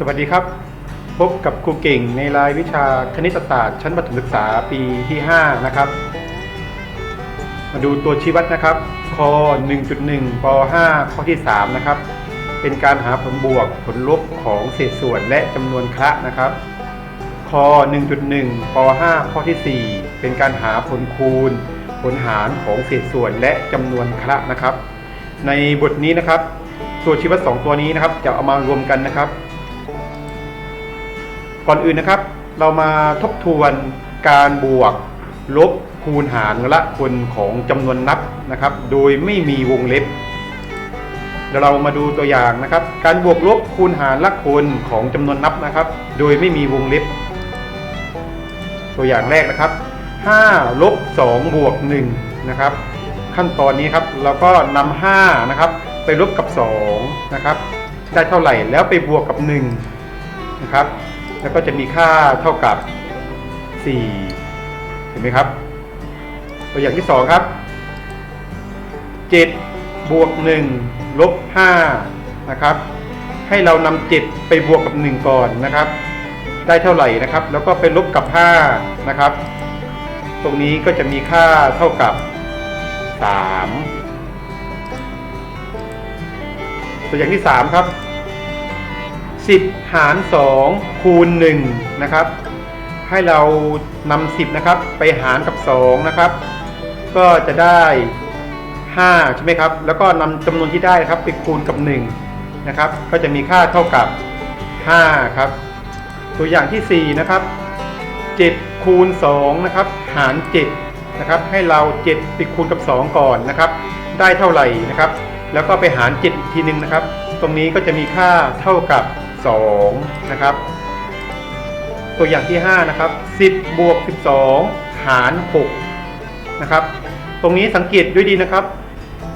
สวัสดีครับ พบกับครูเก่งในรายวิชาคณิตศาสตร์ชั้นประถมศึกษาปีที่ 5 นะครับ มาดูตัวชี้วัดนะครับข้อ1.1ป .5 ข้อที่ 3 นะครับ เป็นการหาผลบวกผลลบของเศษส่วนและจำนวนคละนะครับข้อ1.1ป .5 ข้อที่ 4 เป็นการหาผลคูณ ผลหารของเศษส่วนและจำนวนคละนะครับ ในบทนี้นะครับ ตัวชี้วัดสองตัวนี้นะครับ จะเอามารวมกันนะครับ ก่อนอื่นนะครับ เรามาทบทวนการบวกลบคูณหารละคนของจำนวนนับนะครับ โดยไม่มีวงเล็บเดี๋ยวเรามาดูตัวอย่างนะครับ การบวกลบคูณหารละคนของจำนวนนับนะครับ โดยไม่มีวงเล็บ ตัวอย่างแรกนะครับ5ลบ2บวก1นะครับ ขั้นตอนนี้ครับเราก็นำ5นะครับ ไปลบกับ2นะครับ ได้เท่าไหร่แล้วไปบวกกับ1นะครับ แล้วก็จะมีค่าเท่ากับ 4 เห็นไหมครับ ตัวอย่างที่ 2 ครับ 7 บวก 1 ลบ 5 นะครับ ให้เรานำ7ไปบวกกับ 1 ก่อนนะครับ ได้เท่าไหร่นะครับ แล้วก็ไปลบกับ 5 นะครับ ตรงนี้ก็จะมีค่าเท่ากับ 3 ตัวอย่างที่ 3 ครับ 10 หาร 2 คูณ1นะครับ ให้เรานำ10นะครับไปหารกับ2นะครับ ก็จะได้ 5 ใช่ไหมครับ แล้วก็นำจำนวนที่ได้นะครับไปคูณกับ1นะครับ ก็จะมีค่าเท่ากับ 5 ครับ ตัวอย่างที่ 4 นะครับ 7 คูณ2นะครับ หาร 7 นะครับ ให้เรา 7 ไปคูณกับ 2 ก่อนนะครับ ได้เท่าไหร่นะครับ แล้วก็ไปหาร 7 อีกทีหนึงนะครับตรงนี้ก็จะมีค่าเท่ากับ 2นะครับ ตัวอย่างที่ 5 นะครับ 10 บวก 12 หาร6นะครับ ตรงนี้สังเกตด้วยดีนะครับ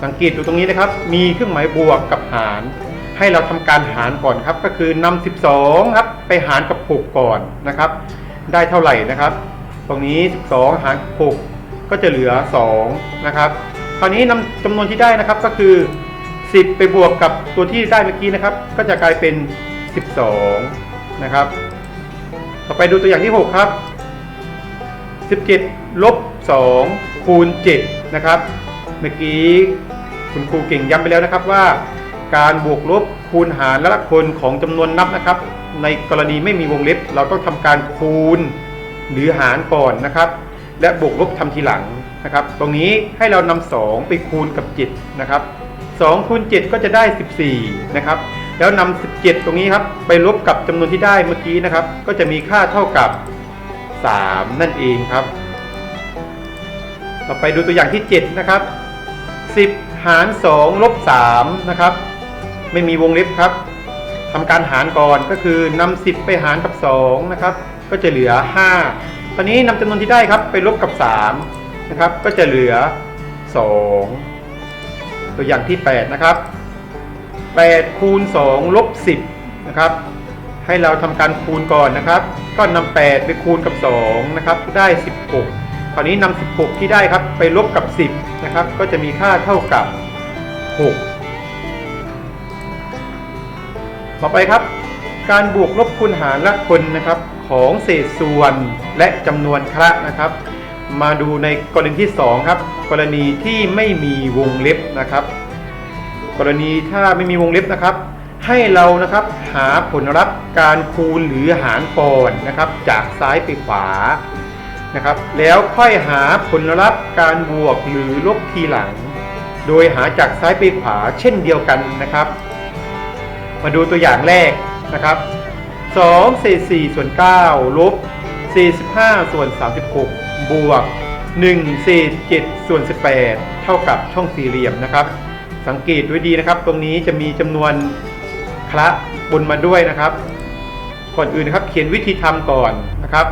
สังเกตดูตรงนี้นะครับ มีเครื่องหมายบวกกับหาร ให้เราทำการหารก่อนครับ ก็คือนำ12ครับไปหารกับ 6 ก่อนนะครับ ได้เท่าไหร่นะครับ ตรงนี้ 12 หาร 6 ก็จะเหลือ 2 นะครับคราวนี้นำจำนวนที่ได้นะครับก็คือ 10 ไปบวกกับตัวที่ได้เมื่อกี้นะครับ ก็จะกลายเป็น 12 นะครับ ต่อไปดูตัวอย่างที่ 6 ครับ 17ลบ2คูณ7นะครับ เมื่อกี้คุณครูเก่งย้ำไปแล้วนะครับว่า การบวกลบคูณหารและคนของจำนวนนับนะครับ ในกรณีไม่มีวงเล็บ เราต้องทำการคูณหรือหารก่อนนะครับ และบวกลบทำทีหลังนะครับ ตรงนี้ให้เรานำ2ไปคูณกับ7นะครับ2คูณ7ก็จะได้ 14 นะครับ แล้วนำ17 ตรงนี้ครับ ไปลบกับจำนวนที่ได้เมื่อกี้นะครับ ก็จะมีค่าเท่ากับ 3 นั่นเองครับ ต่อไปดูตัวอย่างที่ 7 นะครับ 10 หาร 2 ลบ 3 นะครับ ไม่มีวงเล็บครับทำการหารก่อนก็คือนำ10 ไปหารกับ 2 นะครับ ก็จะเหลือ 5 ตอนนี้นำจำนวนที่ได้ครับ ไปลบกับ 3 นะครับ ก็จะเหลือ 2 ตัวอย่างที่ 8 นะครับ 8คูณ2ลบ10นะครับให้เราทำการคูณก่อนนะครับ ก็นำ8ไปคูณกับ2นะครับได้ 16 คราวนี้นำ16 ที่ได้ครับไปลบกับ 10นะครับก็จะมีค่าเท่ากับ 6 ต่อไปครับ การบวกลบคูณหารและคนนะครับของเศษส่วนและจำนวนคละนะครับ มาดูในกรณีที่ 2 ครับ กรณีที่ไม่มีวงเล็บนะครับ กรณีถ้าไม่มีวงเล็บนะครับ ให้เรานะครับหาผลลัพธ์การคูณหรือหารก่อนนะครับ จากซ้ายไปขวานะครับ แล้วค่อยหาผลลัพธ์การบวกหรือลบทีหลัง โดยหาจากซ้ายไปขวาเช่นเดียวกันนะครับ มาดูตัวอย่างแรกนะครับ2เศษ4ส่วน9ลบ45ส่วน36 บวก1เศษ7ส่วน18 เท่ากับช่องสี่เหลี่ยมนะครับ สังเกตด้วยดีนะครับ ตรงนี้จะมีจำนวนคละบนมาด้วยนะครับ ก่อนอื่นนะครับ เขียนวิธีทำก่อนนะครับ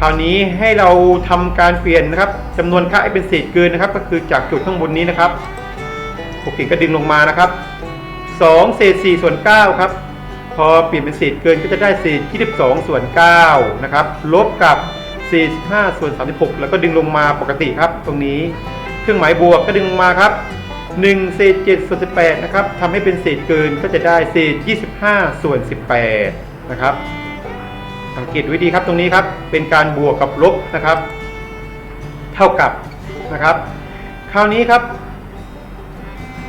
คราวนี้ให้เราทำการเปลี่ยนนะครับจำนวนค่าให้เป็นเศษเกินนะครับ ก็คือจากจุดข้างบนนี้นะครับโอเคก็ดึงลงมานะครับ2เศษ4ส่วน9ครับ พอเปลี่ยนเป็นเศษเกินก็จะได้เศษ22ส่วน9นะครับ ลบกับ45ส่วน36 แล้วก็ดึงลงมาปกติครับ ตรงนี้ เครื่องหมายบวกก็ดึงลงมาครับ 1เศษ7ส่วน18นะครับทำให้เป็นเศษเกินก็จะได้เศษ 25 ส่วน 18 นะครับ สังเกตว้ดีครับตรงนี้ครับ เป็นการบวกกับลบนะครับ เท่ากับนะครับ คราวนี้ครับ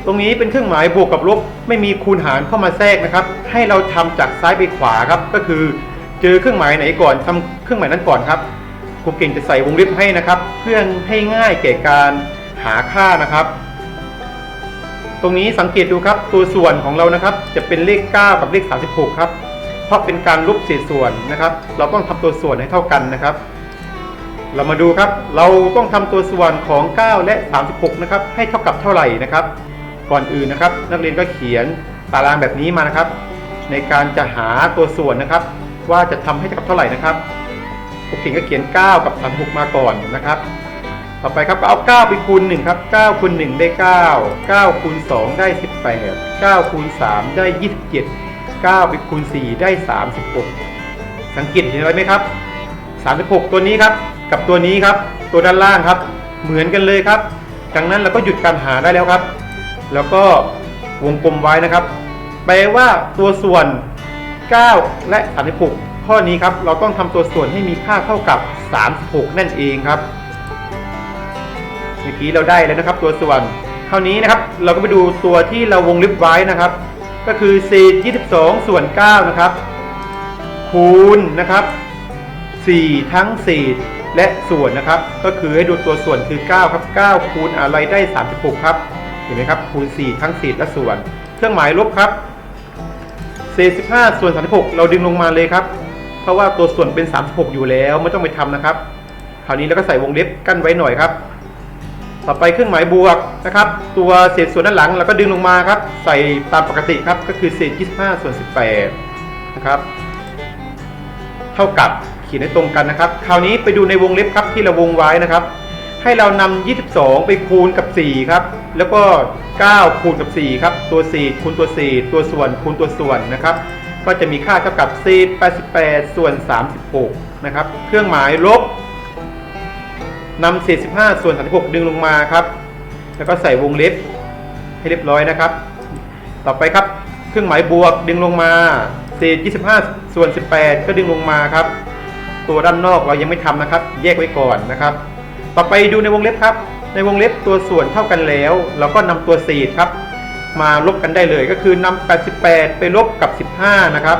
ตรงนี้เป็นเครื่องหมายบวกกับลบ ไม่มีคูณหารเข้ามาแทรกนะครับ ให้เราทำจากซ้ายไปขวาครับ ก็คือเจอเครื่องหมายไหนก่อนทำเครื่องหมายนั้นก่อนครับครูเก่งจะใส่วงเล็บให้นะครับ เพื่อให้ง่ายแก่การหาค่านะครับ ตรงนี้สังเกตดูครับตัวส่วนของเรานะครับ จะเป็นเลข 9 กับเลข 36 ครับ เพราะเป็นการลบเศษส่วนนะครับ เราต้องทำตัวส่วนให้เท่ากันนะครับ เรามาดูครับ เราต้องทำตัวส่วนของ 9 และ 36 นะครับ ให้เท่ากับเท่าไหร่นะครับ ก่อนอื่นนะครับ นักเรียนก็เขียนตารางแบบนี้มานะครับ ในการจะหาตัวส่วนนะครับ ว่าจะทำให้เท่ากับเท่าไหร่นะครับครูเก่งก็เขียน 9 กับ 36 มาก่อนนะครับ ต่อไปครับก็เอา9ไปคูณ1ครับ9คูณ1ได้ 9 9คูณ2ได้ 18 9คูณ3ได้ 27 9ไปคูณ4ได้ 36 สังเกตเห็นอะไรไหมครับ 36 ตัวนี้ครับ กับตัวนี้ครับ ตัวด้านล่างครับ เหมือนกันเลยครับ ดังนั้นเราก็หยุดการหาได้แล้วครับ แล้วก็วงกลมไว้นะครับ แปลว่าตัวส่วน 9 และ 36 ข้อนี้ครับ เราต้องทำตัวส่วนให้มีค่าเท่ากับ 36 นั่นเองครับ มื่อกี้เราได้แล้วนะครับ ตัวส่วนคราวนี้นะครับ เราก็ไปดูตัวที่เราวงเล็บไว้นะครับ ก็คือเศษ22 ส่วน 9 นะครับ คูณนะครับ 4 ทั้งเศษและส่วนนะครับ ก็คือให้ดูตัวส่วนคือ 9 ครับ 9 คูณอะไรได้ 36 ครับ เห็นไหมครับ คูณ 4 ทั้งเศษและส่วน เครื่องหมายลบครับเศษ15 ส่วน 36 เราดึงลงมาเลยครับ เพราะว่าตัวส่วนเป็น 36 อยู่แล้วไม่ต้องไปทำนะครับ คราวนี้เราก็ใส่วงเล็บกั้นไว้หน่อยครับ ต่อไปเครื่องหมายบวกนะครับ ตัวเศษส่วนด้านหลังเราก็ดึงลงมาครับ ใส่ตามปกติครับก็คือเศษ 25 ส่วน 18 นะครับ เท่ากับเขียนให้ตรงกันนะครับ คราวนี้ไปดูในวงเล็บครับที่เราวงไว้นะครับ ให้เรานำ22 ไปคูณกับ 4 ครับ แล้วก็ 9 คูณกับ 4 ครับ ตัวเศษคูณตัวเศษตัวส่วนคูณตัวส่วนนะครับ ก็จะมีค่าเท่ากับเศษ88 ส่วน 36 นะครับ เครื่องหมายลบ นำเศษ15 ส่วน 36 ดึงลงมาครับ แล้วก็ใส่วงเล็บให้เรียบร้อยนะครับ ต่อไปครับ เครื่องหมายบวกดึงลงมา เศษ 25 ส่วน 18 ก็ดึงลงมาครับ ตัวด้านนอกเรายังไม่ทำนะครับ แยกไว้ก่อนนะครับ ต่อไปดูในวงเล็บครับ ในวงเล็บตัวส่วนเท่ากันแล้ว เราก็นำตัวเศษครับ มาลบกันได้เลยก็คือนำ88 ไปลบกับ 15 นะครับ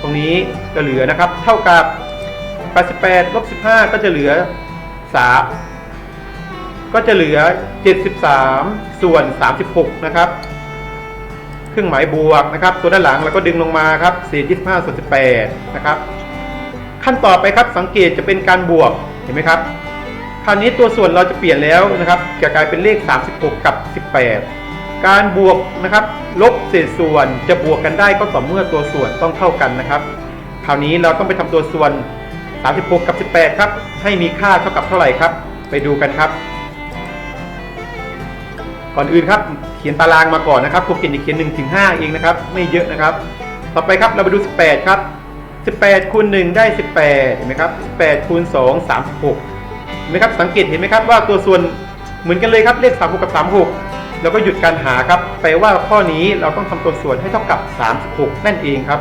ตรงนี้จะเหลือนะครับ เท่ากับ 88ลบ15 ก็จะเหลือ 3ก็จะเหลือ 73 ส่วน 36 นะครับ เครื่องหมายบวกนะครับ ตัวด้านหลังเราก็ดึงลงมาครับเศษ25 ส่วน 18 นะครับ ขั้นต่อไปครับสังเกตจะเป็นการบวกเห็นไหมครับ คราวนี้ตัวส่วนเราจะเปลี่ยนแล้วนะครับจะกลายเป็นเลข 36 กับ 18 การบวกนะครับ ลบเศษส่วนจะบวกกันได้ก็ต่อเมื่อตัวส่วนต้องเท่ากันนะครับ คราวนี้เราต้องไปทำตัวส่วน 36 กับ 18 ครับ ให้มีค่าเท่ากับเท่าไหร่ครับ ไปดูกันครับ ก่อนอื่นครับ เขียนตารางมาก่อนนะครับครูเก่งจะเขียน1ถึง5เองนะครับ ไม่เยอะนะครับ ต่อไปครับเราไปดู 18 ครับ 18คูณ1ได้ 18 เห็นไหมครับ 18คูณ2 36 เห็นไหมครับ สังเกตเห็นไหมครับว่าตัวส่วนเหมือนกันเลยครับ เลข 36 กับ 36 แล้วก็หยุดการหาครับ แปลว่าข้อนี้เราต้องทำตัวส่วนให้เท่ากับ 36 นั่นเองครับ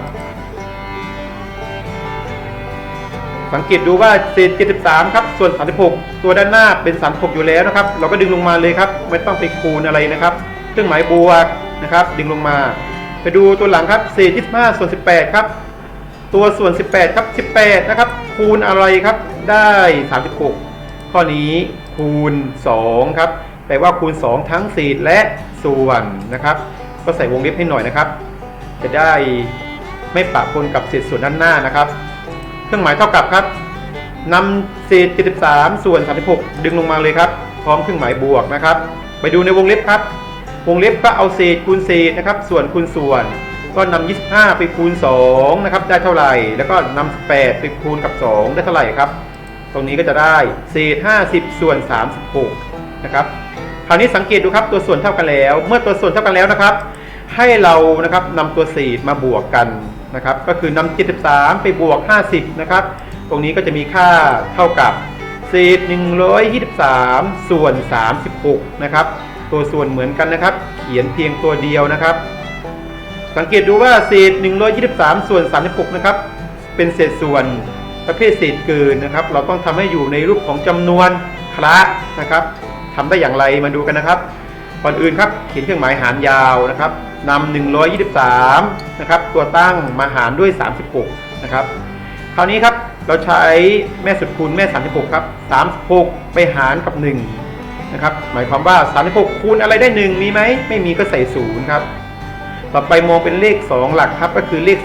สังเกตดูว่าเศษ 73 ครับ ส่วน 36 ตัวด้านหน้าเป็น 36 อยู่แล้วนะครับ เราก็ดึงลงมาเลยครับ ไม่ต้องไปคูณอะไรนะครับ เครื่องหมายบวกนะครับ ดึงลงมา ไปดูตัวหลังครับ เศษ 25 ส่วน 18 ครับ ตัวส่วน 18 ครับ 18 นะครับ คูณอะไรครับ ได้ 36 ข้อนี้คูณ 2 ครับ แปลว่าคูณ 2 ทั้งเศษและส่วนนะครับ ก็ใส่วงเล็บให้หน่อยนะครับ จะได้ไม่ปะปนกับเศษส่วนด้านหน้านะครับ เครื่องหมายเท่ากับครับนำเศษ 73 ส่วน 36 ดึงลงมาเลยครับ พร้อมเครื่องหมายบวกนะครับ ไปดูในวงเล็บครับ วงเล็บก็เอาเศษคูณเศษนะครับ ส่วนคูณส่วน ก็นำ25 ไปคูณ2นะครับ ได้เท่าไหร่ แล้วก็นำ8ไปคูณกับ 2 ได้เท่าไหร่ครับ ตรงนี้ก็จะได้เศษ 50 ส่วน 36 นะครับ คราวนี้สังเกตดูครับ ตัวส่วนเท่ากันแล้ว เมื่อตัวส่วนเท่ากันแล้วนะครับ ให้เรานะครับนำตัวเศษมาบวกกัน นะครับก็คือนำ73 ไปบวก 50 นะครับ ตรงนี้ก็จะมีค่าเท่ากับเศษ123 ส่วน 36 นะครับ ตัวส่วนเหมือนกันนะครับ เขียนเพียงตัวเดียวนะครับ สังเกตดูว่าเศษ123 ส่วน 36 นะครับ เป็นเศษส่วนประเภทเศษเกินนะครับ เราต้องทำให้อยู่ในรูปของจำนวนคละนะครับทำได้อย่างไรมาดูกันนะครับ ก่อนอื่นครับเขียนเครื่องหมายหารยาวนะครับ นำ123นะครับตัวตั้งมาหารด้วย 36นะครับคราวนี้ครับเราใช้แม่สุดคูณแม่ 36ครับ36 ไปหารกับ1นะครับหมายความว่า 36 คูณอะไรได้ 1 มีไหมไม่มีก็ใส่0ครับต่อไปมองเป็นเลข 2 หลักครับก็คือเลข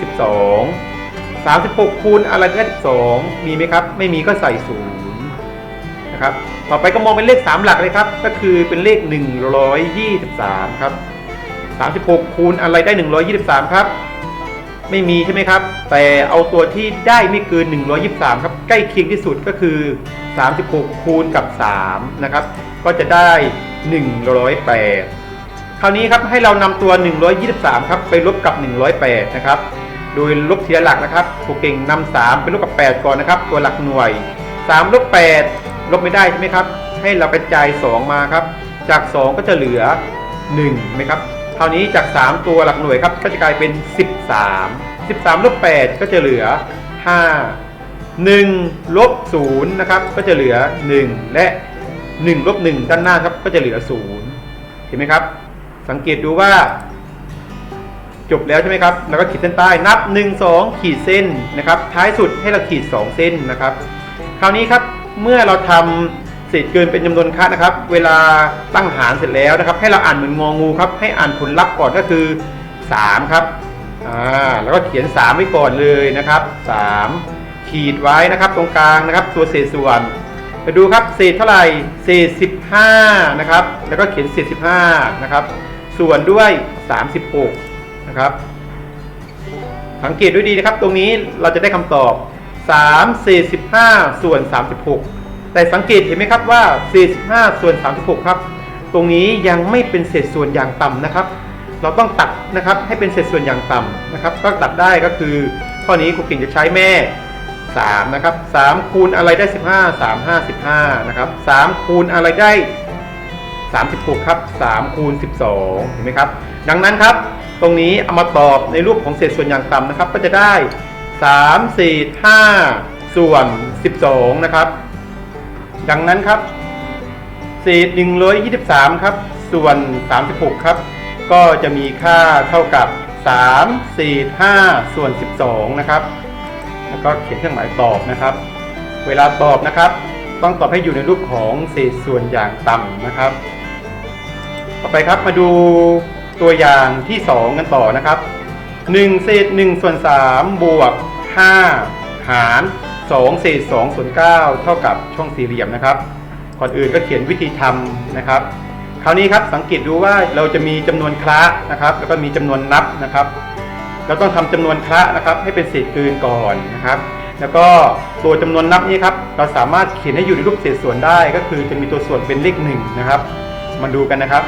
12 36 คูณอะไรได้12 มีไหมครับ ไม่มีก็ใส่0นะครับ ต่อไปก็มองเป็นเลข 3 หลักเลยครับ ก็คือเป็นเลข 123 ครับ 36 คูณอะไรได้ 123 ครับ ไม่มีใช่ไหมครับ แต่เอาตัวที่ได้ไม่เกิน 123 ครับใกล้เคียงที่สุดก็คือ 36 คูณกับ 3 นะครับ ก็จะได้ 108 คราวนี้ครับให้เรานำตัว 123 ครับไปลบกับ 108 นะครับ โดยลบทีละหลักนะครับครูเก่งนำ3ไปลบกับ 8 ก่อนนะครับ ตัวหลักหน่วย3ลบ8ลบไม่ได้ใช่ไหมครับ ให้เรากระจาย 2 มาครับ จาก 2 ก็จะเหลือ1ไหมครับ ราวนี้จาก 3 ตัวหลักหน่วยครับก็จะกลายเป็น 13 13ลบ8ก็จะเหลือ 5 1ลบ0นะครับก็จะเหลือ 1 และ 1ลบ1ด้านหน้าครับก็จะเหลือ 0 เห็นไหมครับ สังเกตดูว่า จบแล้วใช่ไหมครับ แล้วก็ขีดเส้นใต้นับ 1 2 ขีดเส้นนะครับ ท้ายสุดให้เราขีด 2 เส้นนะครับ คราวนี้ครับเมื่อเราทำ เศษเกินเป็นจำนวนค่านะครับ เวลาตั้งหารเสร็จแล้วนะครับ ให้เราอ่านเหมือนงองูครับ ให้อ่านผลลัพธ์ก่อนก็คือ 3 ครับอ่าแล้วก็เขียน 3 ไว้ก่อนเลยนะครับ 3 ขีดไว้นะครับตรงกลางนะครับ ตัวเศษส่วนไปดูครับเศษเท่าไหร่เศษ 15 นะครับ แล้วก็เขียนเศษ 15 นะครับ ส่วนด้วย 36 นะครับ สังเกตด้วยดีนะครับ ตรงนี้เราจะได้คำตอบ3เศษ15 ส่วน 36 แต่สังเกตเห็นไหมครับว่าเศษ15ส่วน 36 ครับ ตรงนี้ยังไม่เป็นเศษส่วนอย่างต่ำนะครับ เราต้องตัดนะครับให้เป็นเศษส่วนอย่างต่ำนะครับ ก็ตัดได้ก็คือ ข้อนี้ครูกิ่งจะใช้แม่ 3 นะครับ 3 คูณอะไรได้ 15 3 5 15นะครับ 3 คูณอะไรได้ 36 ครับ 3 คูณ 12 เห็นไหมครับ ดังนั้นครับ ตรงนี้เอามาตอบในรูปของเศษส่วนอย่างต่ำนะครับ ก็จะได้ 3 4 5 ส่วน 12 นะครับ ดังนั้นครับ เศษ 123 ครับ ส่วน 36 ครับ ก็จะมีค่าเท่ากับ3 4 5ส่วน 12 นะครับ แล้วก็เขียนเครื่องหมายตอบนะครับ เวลาตอบนะครับ ต้องตอบให้อยู่ในรูปของเศษส่วนอย่างต่ำนะครับ ต่อไปครับมาดูตัวอย่างที่ 2 กันต่อนะครับ 1 เศษ1ส่วน3บวก 5 หาร 2เศษ2ส่วน9เท่ากับช่องสี่เหลี่ยมนะครับ ก่อนอื่นก็เขียนวิธีทำนะครับ คราวนี้ครับสังเกตดูว่าเราจะมีจำนวนคละนะครับ แล้วก็มีจำนวนนับนะครับ เราต้องทำจำนวนคละนะครับ ให้เป็นเศษเกินก่อนนะครับ แล้วก็ตัวจำนวนนับนี้ครับเราสามารถเขียนให้อยู่ในรูปเศษส่วนได้ ก็คือจะมีตัวส่วนเป็นเลขหนึ่งนะครับ มาดูกันนะครับ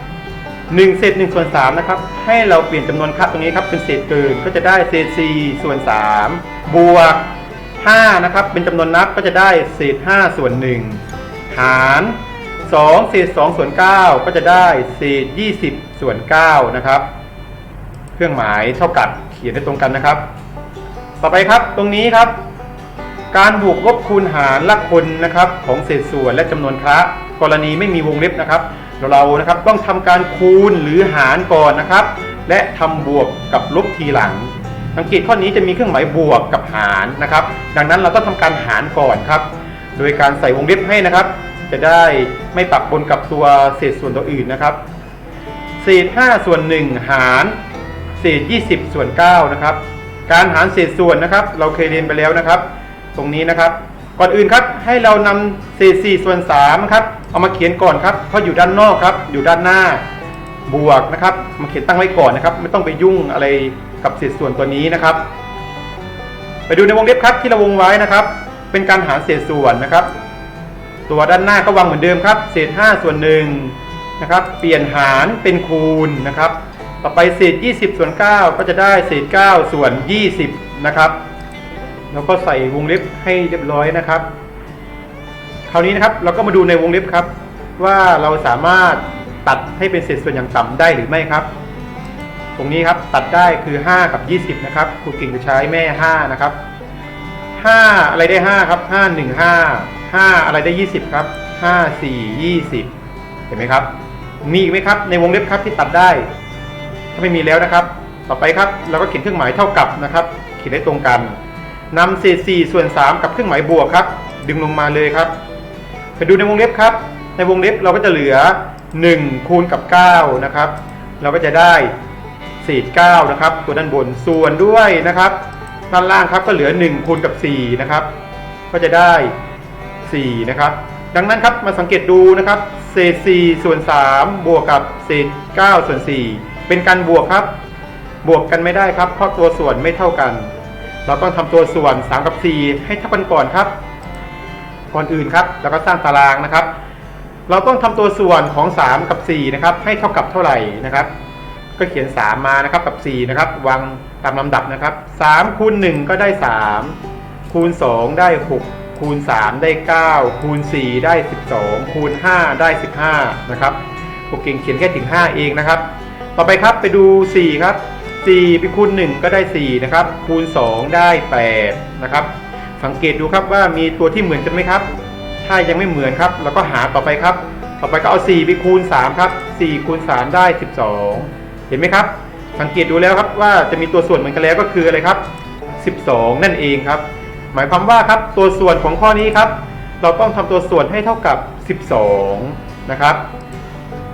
1เศษ1ส่วน3นะครับให้เราเปลี่ยนจำนวนคละตรงนี้ครับเป็นเศษเกินก็จะได้เศษ4ส่วน3บวก 5 นะครับ เป็นจำนวนนับก็จะได้เศษ 5 ส่วน 1 หาร2เศษ 2 ส่วน 9 ก็จะได้เศษ 20 ส่วน 9 นะครับ เครื่องหมายเท่ากับเขียนได้ตรงกันนะครับ ต่อไปครับตรงนี้ครับ การบวกลบคูณหารละคนนะครับ ของเศษส่วนและจำนวนคละกรณีไม่มีวงเล็บนะครับ เรานะครับต้องทำการคูณหรือหารก่อนนะครับ และทำบวกกับลบทีหลัง สังเกตข้อนี้จะมีเครื่องหมายบวกกับหารนะครับ ดังนั้นเราต้องทำการหารก่อนครับ โดยการใส่วงเล็บให้นะครับ จะได้ไม่ปะปนกับตัวเศษส่วนตัวอื่นนะครับ เศษ 5 ส่วน 1 หารเศษ 20 ส่วน9นะครับ การหารเศษส่วนนะครับ เราเคยเรียนไปแล้วนะครับ ตรงนี้นะครับ ก่อนอื่นครับให้เรานำเศษ 4 ส่วน3ครับเอามาเขียนก่อนครับเพราะอยู่ด้านนอกครับ อยู่ด้านหน้าบวกนะครับ มาเขียนตั้งไว้ก่อนนะครับ ไม่ต้องไปยุ่งอะไร กับเศษส่วนตัวนี้นะครับ ไปดูในวงเล็บครับที่เราวงไว้นะครับ เป็นการหารเศษส่วนนะครับ ตัวด้านหน้าก็วางเหมือนเดิมครับ เศษ 5 ส่วน1นะครับ เปลี่ยนหารเป็นคูณนะครับ ต่อไปเศษ 20 ส่วน 9 ก็จะได้เศษ 9 ส่วน 20 นะครับแล้วก็ใส่วงเล็บให้เรียบร้อยนะครับ คราวนี้นะครับเราก็มาดูในวงเล็บครับ ว่าเราสามารถตัดให้เป็นเศษส่วนอย่างต่ำได้หรือไม่ครับ ตรงนี้ครับตัดได้คือ 5 กับ 20 นะครับครูกิ่งจะใช้แม่ 5 นะครับห้าอะไรได้ห้าครับห้าหนึ่งห้าห้าอะไรได้ยี่สิบครับห้าสี่ยี่สิบเห็นไหมครับ มีอีกไหมครับ ในวงเล็บครับที่ตัดได้ ถ้าไม่มีแล้วนะครับ ต่อไปครับเราก็เขียนเครื่องหมายเท่ากับนะครับเขียนได้ตรงกันนำเศษ4ส่วน 3 กับเครื่องหมายบวกครับ ดึงลงมาเลยครับ ไปดูในวงเล็บครับ ในวงเล็บเราก็จะเหลือ 1 คูณกับ 9 นะครับ เราก็จะได้ เศษ9นะครับ ตัวด้านบนส่วนด้วยนะครับด้านล่างครับก็เหลือ1คูณกับ4นะครับ ก็จะได้ 4 นะครับ ดังนั้นครับมาสังเกตดูนะครับเศษ4ส่วน3บวกกับเศษ9ส่วน4เป็นการบวกครับ บวกกันไม่ได้ครับ เพราะตัวส่วนไม่เท่ากัน เราต้องทำตัวส่วน 3 กับ 4 ให้เท่ากันก่อนครับ ก่อนอื่นครับแล้วก็สร้างตารางนะครับ เราต้องทำตัวส่วนของ 3 กับ 4 นะครับ ให้เท่ากับเท่าไหร่นะครับ ก็เขียน 3 มานะครับกับ 4 นะครับวางตามลำดับนะครับ3คูณ1ก็ได้ 3 คูณ 2 ได้ 6 คูณ 3 ได้ 9 คูณ 4 ได้ 12 คูณ 5 ได้ 15 นะครับพวกเก่งเขียนแค่ถึง 5 เองนะครับ ต่อไปครับไปดู 4 ครับ 4 ไปคูณ 1 ก็ได้ 4 นะครับ คูณ 2 ได้ 8 นะครับ สังเกตดูครับว่ามีตัวที่เหมือนกันไหมครับ ถ้ายังไม่เหมือนครับเราก็หาต่อไปครับ ต่อไปก็เอา 4 ไปคูณ 3 ครับ 4 คูณ 3 ได้ 12 เห็นไหมครับ สังเกตดูแล้วครับว่าจะมีตัวส่วนเหมือนกันแล้วก็คืออะไรครับ 12 นั่นเองครับ หมายความว่าครับตัวส่วนของข้อนี้ครับ เราต้องทำตัวส่วนให้เท่ากับ 12 นะครับ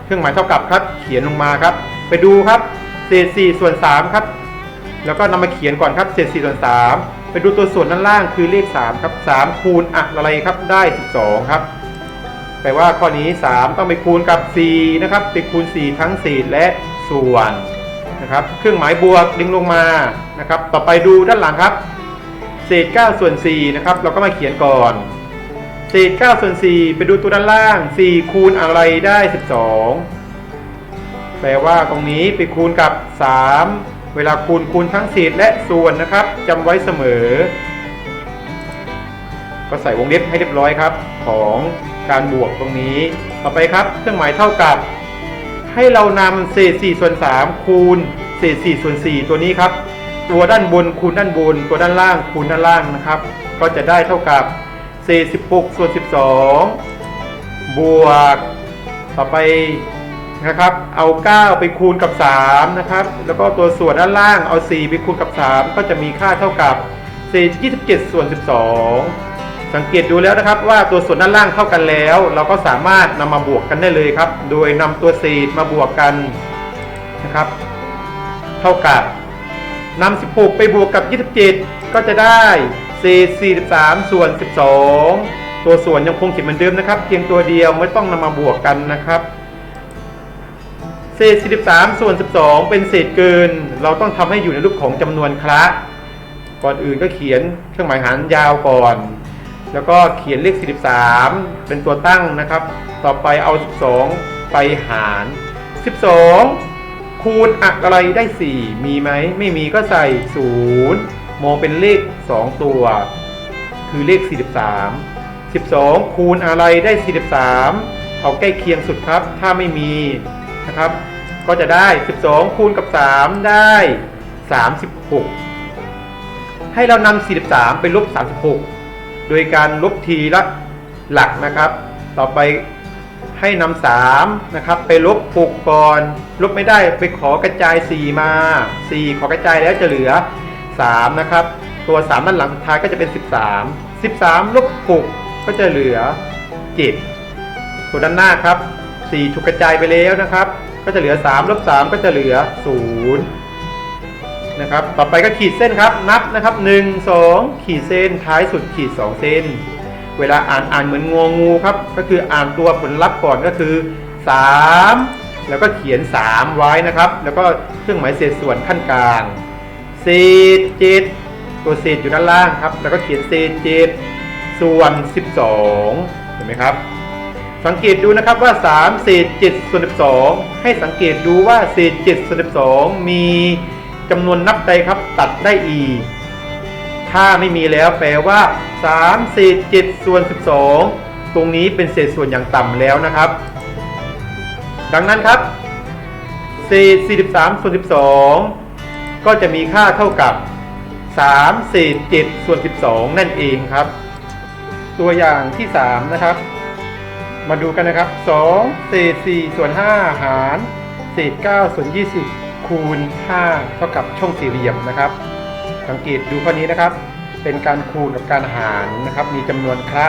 เครื่องหมายเท่ากับครับ เขียนลงมาครับ ไปดูครับเศษ4ส่วน3ครับ แล้วก็นำมาเขียนก่อนครับเศษ4ส่วน3ไปดูตัวส่วนด้านล่างคือเลข3ครับ3คูณอะไรครับได้ 12 ครับแปลว่าข้อนี้ 3 ต้องไปคูณกับ 4 นะครับไปคูณ 4 ทั้งเศษและ ส่วนนะครับเครื่องหมายบวกดึงลงมานะครับ ต่อไปดูด้านหลังครับ เศษ 9 ส่วน4นะครับเราก็มาเขียนก่อน เศษ 9 ส่วน 4 ไปดูตัวด้านล่าง 4 คูณอะไรได้ 12 แปลว่าตรงนี้ไปคูณกับ 3 เวลาคูณคูณทั้งเศษและส่วนนะครับจำไว้เสมอ ก็ใส่วงเล็บให้เรียบร้อยครับ ของการบวกตรงนี้ ต่อไปครับ เครื่องหมายเท่ากับ ให้เรานำเศษ4ส่วน3คูณเศษ4ส่วน4ตัวนี้ครับ ตัวด้านบนคูณด้านบน ตัวด้านล่างคูณด้านล่างนะครับ ก็จะได้เท่ากับเศษ16ส่วน12 บวก ต่อไปนะครับ เอา 9 ไปคูณกับ3นะครับ แล้วก็ตัวส่วนด้านล่างเอา 4 ไปคูณกับ 3 ก็จะมีค่าเท่ากับเศษ27ส่วน12 สังเกตดูแล้วนะครับว่าตัวส่วนด้านล่างเท่ากันแล้ว เราก็สามารถนำมาบวกกันได้เลยครับ โดยนำตัวเศษมาบวกกันนะครับ เท่ากับนำ16 ไปบวกกับ 27 ก็จะได้เศษ43 ส่วน 12 ตัวส่วนยังคงเขียนเหมือนเดิมนะครับ เพียงตัวเดียวไม่ต้องนำมาบวกกันนะครับเศษ 43 ส่วน 12 เป็นเศษเกิน เราต้องทำให้อยู่ในรูปของจำนวนคละก่อนอื่นก็เขียนเครื่องหมายหารยาวก่อน แล้วก็เขียนเลข 43 เป็นตัวตั้งนะครับ ต่อไปเอา 12 ไปหาร 12 คูณอะไรได้ 4 มีไหม ไม่มีก็ใส่ 0 มองเป็นเลข 2 ตัว คือเลข 43 12 คูณอะไรได้ 43 เอาใกล้เคียงสุดครับ ถ้าไม่มีนะครับ ก็จะได้ 12 คูณกับ 3 ได้ 36 ให้เรานำ43 ไปลบ36 โดยการลบทีละหลักนะครับ ต่อไปให้นำ3นะครับไปลบ6ก่อน ลบไม่ได้ไปขอกระจาย 4 มา 4 ขอกระจายแล้วจะเหลือ 3 นะครับ ตัว 3 ด้านหลังสุดท้ายก็จะเป็น 13 13ลบ6ก็จะเหลือ7ตัวด้านหน้าครับ 4 ถูกกระจายไปแล้วนะครับ ก็จะเหลือ3ลบ3ก็จะเหลือ 0 นะครับ ต่อไปก็ขีดเส้นครับ นับนะครับ 1 2 ขีดเส้น ท้ายสุดขีด 2 เส้น เวลาอ่านอ่านเหมือนงองูครับ ก็คืออ่านตัวผลลัพธ์ก่อนก็คือ 3 แล้วก็เขียน 3 ไว้นะครับ แล้วก็เครื่องหมายเศษส่วนขั้นกลางเศษ7ตัวเศษอยู่ด้านล่างครับ แล้วก็เขียนเศษ7ส่วน 12 เห็นไหมครับ สังเกตดูนะครับว่า 3 เศษ7ส่วน 12 ให้สังเกตดูว่าเศษ7ส่วน 12 มี จำนวนนับใดครับตัดได้อีกถ้าไม่มีแล้วแปลว่า3เศษ7ส่วน 12 ตรงนี้เป็นเศษส่วนอย่างต่ำแล้วนะครับ ดังนั้นครับเศษ43ส่วน12 ก็จะมีค่าเท่ากับ 3 เศษ7ส่วน 12 นั่นเองครับ ตัวอย่างที่ 3 นะครับ มาดูกันนะครับ 2 เศษ4ส่วน5 หาร เศษ9ส่วน 20 คูณ 5 เท่ากับช่องสี่เหลี่ยมนะครับ สังเกตดูข้อนี้นะครับ เป็นการคูณกับการหารนะครับ มีจำนวนคระ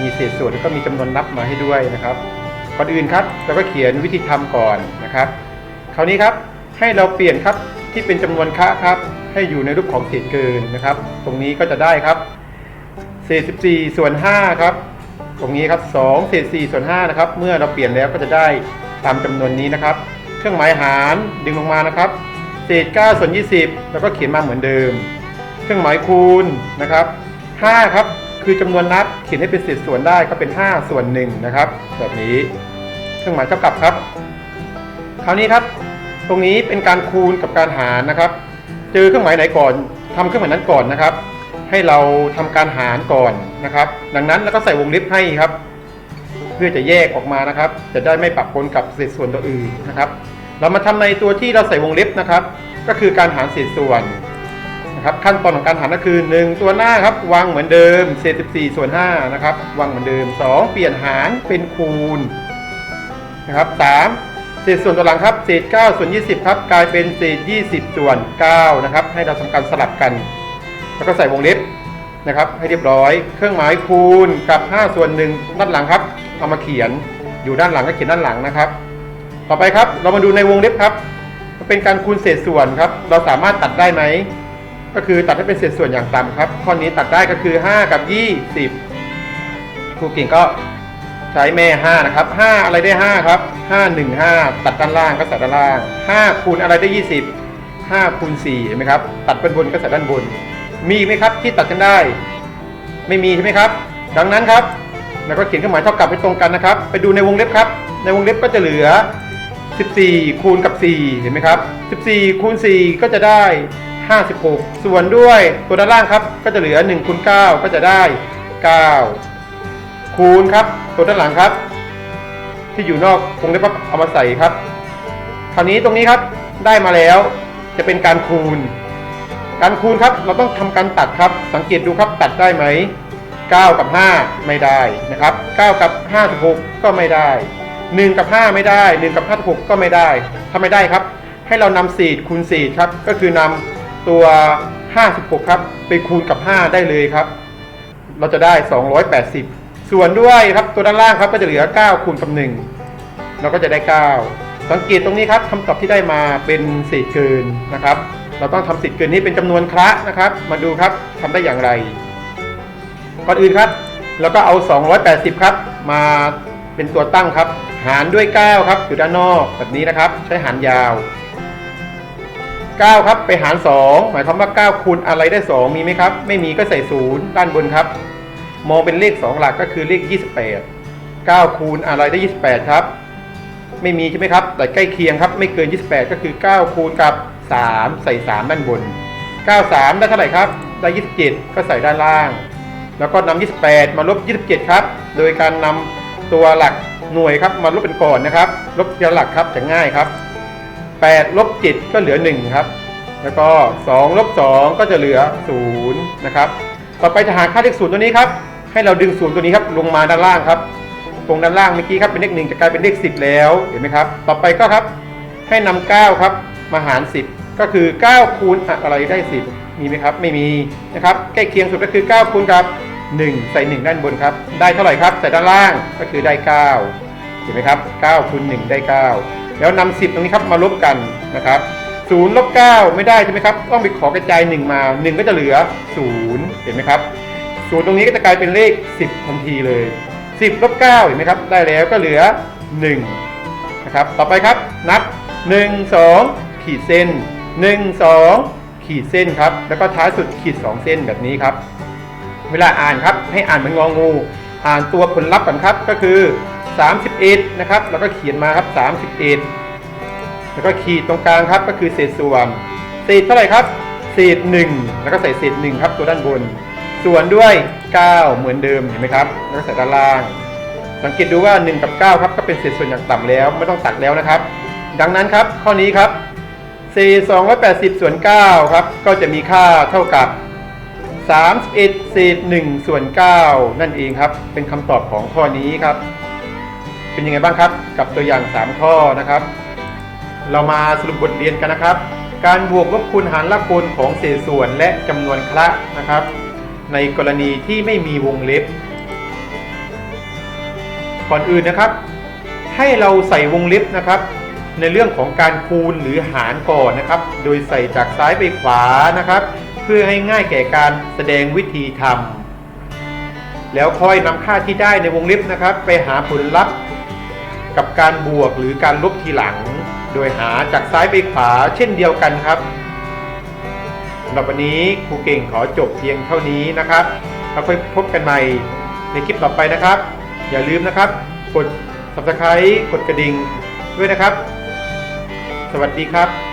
มีเศษส่วนแล้วก็มีจำนวนนับมาให้ด้วยนะครับก่อนอื่นครับเราก็เขียนวิธีทำก่อนนะครับ คราวนี้ครับให้เราเปลี่ยนครับที่เป็นจำนวนคระครับ ให้อยู่ในรูปของเศษเกินนะครับ ตรงนี้ก็จะได้ครับเศษ14ส่วน5ครับตรงนี้ครับ2เศษ4ส่วน5นะครับ เมื่อเราเปลี่ยนแล้วก็จะได้ตามจำนวนนี้นะครับ เครื่องหมายหารดึงลงมานะครับเศษ9ส่วน20 แล้วก็เขียนมาเหมือนเดิม เครื่องหมายคูณนะครับ5ครับคือจำนวนนับเขียนให้เป็นเศษส่วนได้ก็เป็น 5 ส่วน1นะครับ แบบนี้เครื่องหมายเท่ากับครับ คราวนี้ครับ ตรงนี้เป็นการคูณกับการหารนะครับ เจอเครื่องหมายไหนก่อนทำเครื่องหมายนั้นก่อนนะครับ ให้เราทำการหารก่อนนะครับ ดังนั้นแล้วก็ใส่วงเล็บให้ครับ เพื่อจะแยกออกมานะครับ จะได้ไม่ปะปนกับเศษส่วนตัวอื่นนะครับ เรามาทำในตัวที่เราใส่วงเล็บนะครับ ก็คือการหารเศษส่วนนะครับขั้นตอนของการหารก็คือ 1 ตัวหน้าครับวางเหมือนเดิมเศษ14ส่วน5นะครับวางเหมือนเดิม 2 เปลี่ยนหารเป็นคูณนะครับ3เศษส่วนตัวหลังครับเศษ9ส่วน20ครับกลายเป็นเศษ20 ส่วน9นะครับให้เราทำการสลับกัน แล้วก็ใส่วงเล็บนะครับให้เรียบร้อย เครื่องหมายคูณกับ 5 ส่วน1ด้านหลังครับเอามาเขียนอยู่ด้านหลังก็เขียนด้านหลังนะครับ ต่อไปครับ เรามาดูในวงเล็บครับเป็นการคูณเศษส่วนครับ เราสามารถตัดได้ไหม ก็คือตัดให้เป็นเศษส่วนอย่างต่ำครับ ข้อนี้ตัดได้ก็คือ 5 กับ 20ครูเก่งก็ใช้แม่5นะครับ5อะไรได้ 5 ครับ 5 1 5 ตัดด้านล่างก็ใส่ด้านล่าง 5 คูณอะไรได้ 20 5คูณ4เห็นไหมครับ ตัดด้านบนก็ใส่ด้านบน มีไหมครับที่ตัดกันได้ ไม่มีใช่ไหมครับ ดังนั้นครับ แล้วก็เขียนเครื่องหมายเท่ากับให้ตรงกันนะครับ ไปดูในวงเล็บครับ ในวงเล็บก็จะเหลือ 14 คูณกับ 4 เห็นไหมครับ 14 คูณ 4 ก็จะได้ 56 ส่วนด้วยตัวด้านล่างครับ ก็จะเหลือ1คูณ9ก็จะได้ 9 คูณครับ ตัวด้านหลังครับ ที่อยู่นอกวงเล็บครับเอามาใส่ครับ คราวนี้ตรงนี้ครับได้มาแล้วจะเป็นการคูณ การคูณครับเราต้องทำการตัดครับ สังเกตดูครับตัดได้ไหม 9 กับ 5 ไม่ได้นะครับ 9 กับ 56 ก็ไม่ได้ 1กับ5ไม่ได้1กับ56ก็ไม่ได้ถ้าไม่ได้ครับ ให้เรานำ4คูณ4ครับ ก็คือนำตัว 56 ครับ ไปคูณกับ 5 ได้เลยครับ เราจะได้ 280 ส่วนด้วยครับตัวด้านล่างครับก็จะเหลือ 9 คูณกับ 1 เราก็จะได้ 9 สังเกตตรงนี้ครับคำตอบที่ได้มาเป็นเศษเกินนะครับ เราต้องทำเศษเกินนี้เป็นจำนวนคระนะครับ มาดูครับทำได้อย่างไร ก่อนอื่นครับเราก็เอา 280 ครับ มา เป็นตัวตั้งครับ หารด้วย 9 ครับ อยู่ด้านนอกแบบนี้นะครับ ใช้หารยาว 9 ครับไปหาร 2 หมายความว่า 9 คูณอะไรได้ 2 มีไหมครับ ไม่มีก็ใส่ 0 ด้านบนครับ มองเป็นเลข 2 หลักก็คือเลข 28 9 คูณอะไรได้ 28 ครับ ไม่มีใช่ไหมครับ แต่ใกล้เคียงครับ ไม่เกิน 28 ก็คือ 9 คูณกับ 3 ใส่ 3 ด้านบน 93 ได้เท่าไหร่ครับ ได้ 27 ก็ใส่ด้านล่าง แล้วก็นำ28 มาลบ 27 ครับ โดยการนำ ตัวหลักหน่วยครับมาลบเป็นก่อนนะครับ ลบทีละหลักครับจะง่ายครับ8ลบ7ก็เหลือ 1 ครับ แล้วก็2ลบ2ก็จะเหลือ0นะครับ ต่อไปจะหาค่าเลขศูนย์ตัวนี้ครับ ให้เราดึงศูนย์ตัวนี้ครับลงมาด้านล่างครับ ตรงด้านล่างเมื่อกี้ครับเป็นเลขหนึ่งจะกลายเป็นเลข10 แล้ว เห็นไหมครับ ต่อไปก็ครับให้นำ9ครับมาหาร 10 ก็คือ 9 คูณอะไรได้ 10 มีไหมครับ ไม่มีนะครับ ใกล้เคียงสุดก็คือ 9 คูณกับ 1 ใส่ 1 ด้านบนครับ ได้เท่าไหร่ครับใส่ด้านล่างก็คือได้ 9 เห็นไหมครับ9คูณ1ได้ 9 แล้วนำ10 ตรงนี้ครับมาลบกันนะครับ0ลบ9ไม่ได้ใช่ไหมครับ ต้องไปขอกระจาย 1 มา 1 ก็จะเหลือ 0 เห็นไหมครับศูนย์ตรงนี้ก็จะกลายเป็นเลข 10 ทันทีเลย 10ลบ9เห็นไหมครับ ได้แล้วก็เหลือ 1 นะครับ ต่อไปครับนับ 1 2 ขีดเส้น 1 2 ขีดเส้นครับ แล้วก็ท้ายสุดขีด 2 เส้นแบบนี้ครับ เวลาอ่านครับให้อ่านเหมือนงองู อ่านตัวผลลัพธ์ก่อนครับก็คือ 31นะครับแล้วก็เขียนมาครับ 31 แล้วก็ขีดตรงกลางครับก็คือเศษส่วนเศษเท่าไหร่ครับเศษ1แล้วก็ใส่เศษ1ครับตัวด้านบน ส่วนด้วย 9 เหมือนเดิมเห็นไหมครับแล้วก็ใส่ด้านล่าง สังเกตดูว่า 1 กับ 9 ครับก็เป็นเศษส่วนอย่างต่ำแล้วไม่ต้องตัดแล้วนะครับ ดังนั้นครับข้อนี้ครับเศษ280 ส่วน 9 ครับ ก็จะมีค่าเท่ากับ 31เศษ1ส่วน9นั่นเองครับ เป็นคำตอบของข้อนี้ครับ เป็นยังไงบ้างครับ กับตัวอย่าง 3 ข้อนะครับ เรามาสรุปบทเรียนกันนะครับ การบวกลบคูณหารละคูณของเศษส่วนและจำนวนคละนะครับ ในกรณีที่ไม่มีวงเล็บ ก่อนอื่นนะครับ ให้เราใส่วงเล็บนะครับในเรื่องของการคูณหรือหารก่อนนะครับ โดยใส่จากซ้ายไปขวานะครับ เพื่อให้ง่ายแก่การแสดงวิธีทำแล้วค่อยนำค่าที่ได้ในวงเล็บนะครับ ไปหาผลลัพธ์กับการบวกหรือการลบทีหลัง โดยหาจากซ้ายไปขวาเช่นเดียวกันครับสำหรับวันนี้ครูเก่งขอจบเพียงเท่านี้นะครับแล้วค่อยพบกันใหม่ในคลิปต่อไปนะครับ อย่าลืมนะครับ กด subscribe กดกระดิ่งด้วยนะครับ สวัสดีครับ